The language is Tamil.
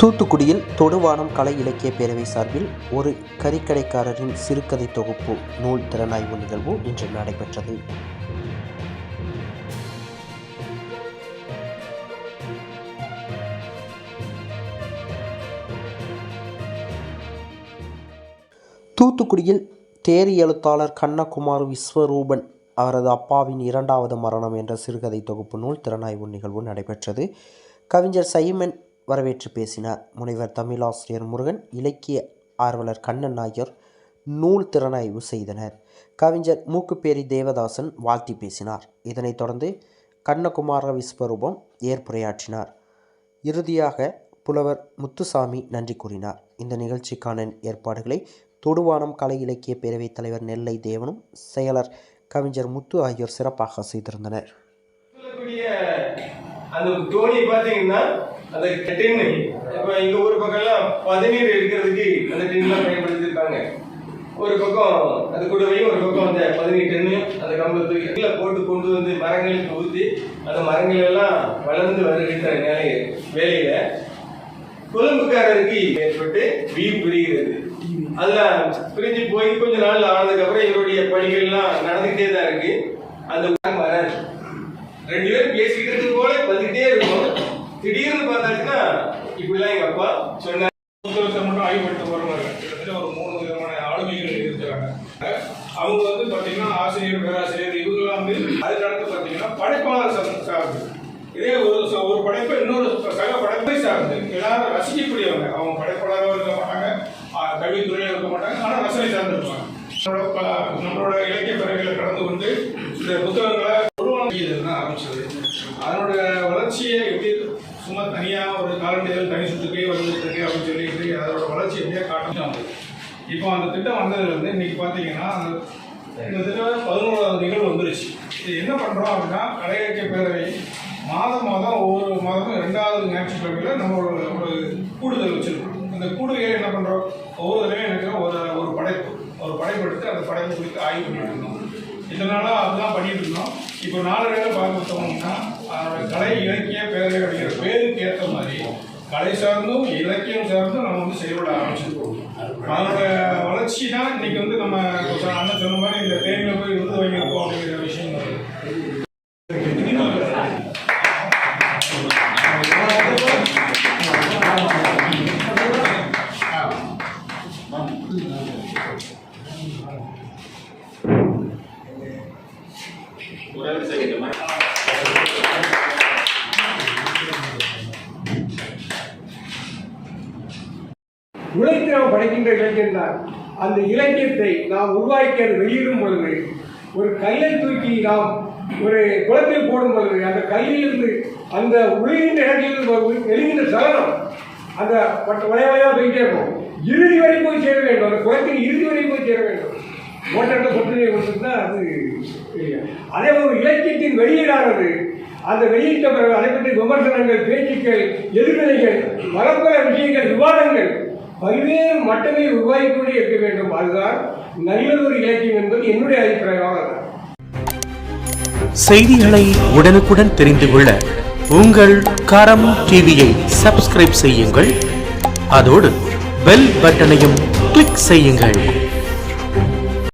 தூத்துக்குடியில் தொடுவானம் கலை இலக்கிய பேரவை சார்பில் ஒரு கறிக்கடைக்காரரின் சிறுகதை தொகுப்பு நூல் திறனாய்வு நிகழ்வு இன்று நடைபெற்றது. தூத்துக்குடியில் தேரி எழுத்தாளர் கண்ணகுமார் விஸ்வரூபன் அவரது அப்பாவின் இரண்டாவது மரணம் என்ற சிறுகதை தொகுப்பு நூல் திறனாய்வு நிகழ்வு நடைபெற்றது. கவிஞர் சைமன் வரவேற்று பேசினார். முனைவர் தமிழாசிரியர் முருகன் இலக்கிய ஆர்வலர் கண்ணன் ஆகியோர் நூல் திறனாய்வு செய்தனர். கவிஞர் மூக்குப்பேரி தேவதாசன் வாழ்த்தி பேசினார். இதனைத் தொடர்ந்து கண்ணகுமார விஸ்வரூபம் ஏற்புரையாற்றினார். இறுதியாக புலவர் முத்துசாமி நன்றி கூறினார். இந்த நிகழ்ச்சிக்கான ஏற்பாடுகளை தொடுவானம் கலை இலக்கிய பேரவைத் தலைவர் நெல்லை தேவனும் செயலர் கவிஞர் முத்து ஆகியோர் சிறப்பாக செய்திருந்தனர். அந்த தோனி பார்த்தீங்கன்னா அந்த டின்னு இப்போ எங்கள் ஊர் பக்கம்லாம் பதநீர் எடுக்கிறதுக்கு அந்த டின்லாம் பயன்படுத்தியிருக்காங்க. ஒரு பக்கம் அது கூடவையும் ஒரு பக்கம் அந்த பதினீர் டென்னையும் அந்த கம்பத்து கீழே போட்டு கொண்டு வந்து மரங்களுக்கு ஊற்றி அந்த மரங்கள் எல்லாம் வளர்ந்து வருகின்ற நிலை வேலையில கொழும்புக்காரருக்கு ஏற்பட்டு வீண் பிரிகிறது. அதுல பிரிஞ்சு போய் கொஞ்ச நாள் ஆனதுக்கு அப்புறம் இவருடைய பணிகள்லாம் நடந்துகிட்டே தான் இருக்கு. அந்த உலகம் ரெண்டு பேரும் பேசிக்கிட்டு போல வந்துகிட்டே இப்படிலாம் எங்க அப்பா சொன்னார் புத்தகத்தை மட்டும் ஆய்வுபடுத்த வருவாங்க. கிட்டத்தட்ட ஒரு மூணு விதமான ஆளுமைகள் இருக்கிறாங்க அவங்க வந்து பார்த்தீங்கன்னா ஆசிரியர் பேராசிரியர் இவங்கெல்லாம் வந்து அதுக்கு அடுத்து பார்த்தீங்கன்னா படைப்பாளர் சார்ந்து. இதே ஒரு ச- ஒரு படைப்பை இன்னொரு சக படைப்பை சார்ந்து. எல்லாரும் ரசிக்கக்கூடியவங்க. அவங்க படைப்பாளராக இருக்க மாட்டாங்க. கவித்துறையாக இருக்க மாட்டாங்க. ஆனால் ரசனை சார்ந்து இருப்பாங்க நம்மளோட நம்மளோட இலக்கிய பிறகுகளை கடந்து கொண்டு இந்த புத்தகங்களை உருவாக்கியதுன்னு ஆரம்பிச்சது. அதனோட வளர்ச்சியை சும்மா தனியாக ஒரு காலநிலையில் தனி சுற்றுக்கே வந்துட்டுருக்கு அப்படின்னு சொல்லிட்டு அதோட வளர்ச்சி எப்படியா காட்டணும் இப்போ அந்த திட்டம் வந்ததுலேருந்து இன்னைக்கு பார்த்தீங்கன்னா அந்த இந்த திட்டம் பதினோராவது நிகழ்வு வந்துருச்சு. இது என்ன பண்ணுறோம் அப்படின்னா கலை பேரவை மாதம் மாதம் ஒவ்வொரு மாதமும் ரெண்டாவது ஞாயிற்றுக்கிழமையில் நம்ம ஒரு ஒரு கூடுதல் வச்சுருக்கோம். அந்த கூடுதலை என்ன பண்ணுறோம் ஒவ்வொரு தடவையும் எனக்கு ஒரு ஒரு படைப்பு. ஒரு படைப்பு எடுத்து அந்த படைப்பு குறித்து ஆய்வு பண்ணிட்டு இருந்தோம். இதனால் அதெல்லாம் பண்ணிட்டு இருந்தோம். இப்போ நாலு வேலை பார்த்து பார்த்தோம்னா கலை இலக்கிய பேரவை அப்படிங்கிற பேருக்கு ஏற்ற மாதிரி கலை சார்ந்தும் இலக்கியம் சார்ந்தும் நம்ம வந்து செயல்பட ஆரம்பிச்சிருக்கோம். அதனோட வளர்ச்சி தான் இன்னைக்கு வந்து நம்ம இப்ப அண்ணன் சொன்ன மாதிரி இந்த தேனியில் போய் விருது வாங்கியிருக்கோம் அப்படிங்கிற விஷயம் வருது. உழைத்து நாம் படைக்கின்ற இலக்கியம் தான் அந்த இலக்கியத்தை நாம் உருவாக்கி அது வெளியிடும் பொழுது ஒரு கல்லை தூக்கி நாம் ஒரு குளத்தில் போடும் பொழுது அந்த கல்லிலிருந்து அந்த உழுகின்ற இடத்திலிருந்து எழுகின்ற சலனம் அந்த பட்ட போயிட்டே இருக்கும். இறுதி வரை போய் சேர வேண்டும். அந்த குளத்தின் இறுதி வரை போய் சேர வேண்டும். மோட்டாரில் சொட்டு கொடுத்துருந்தா அது அதே ஒரு இலக்கியத்தின் வெளியீடானது அந்த வெளியிட்ட பிறகு அதை பற்றி விமர்சனங்கள் பேச்சுக்கள் எதிர்வினைகள் பல விஷயங்கள் விவாதங்கள் பல்வேறு மட்டங்களில் உருவாக்கி கொண்டே இருக்க வேண்டும். அதுதான் நல்லதொரு இலக்கியம் என்பது என்னுடைய அபிப்பிராயமாக செய்திகளை உடனுக்குடன் தெரிந்து கொள்ள உங்கள் கரம் டிவியை சப்ஸ்கிரைப் செய்யுங்கள். அதோடு பெல் பட்டனையும் கிளிக் செய்யுங்கள்.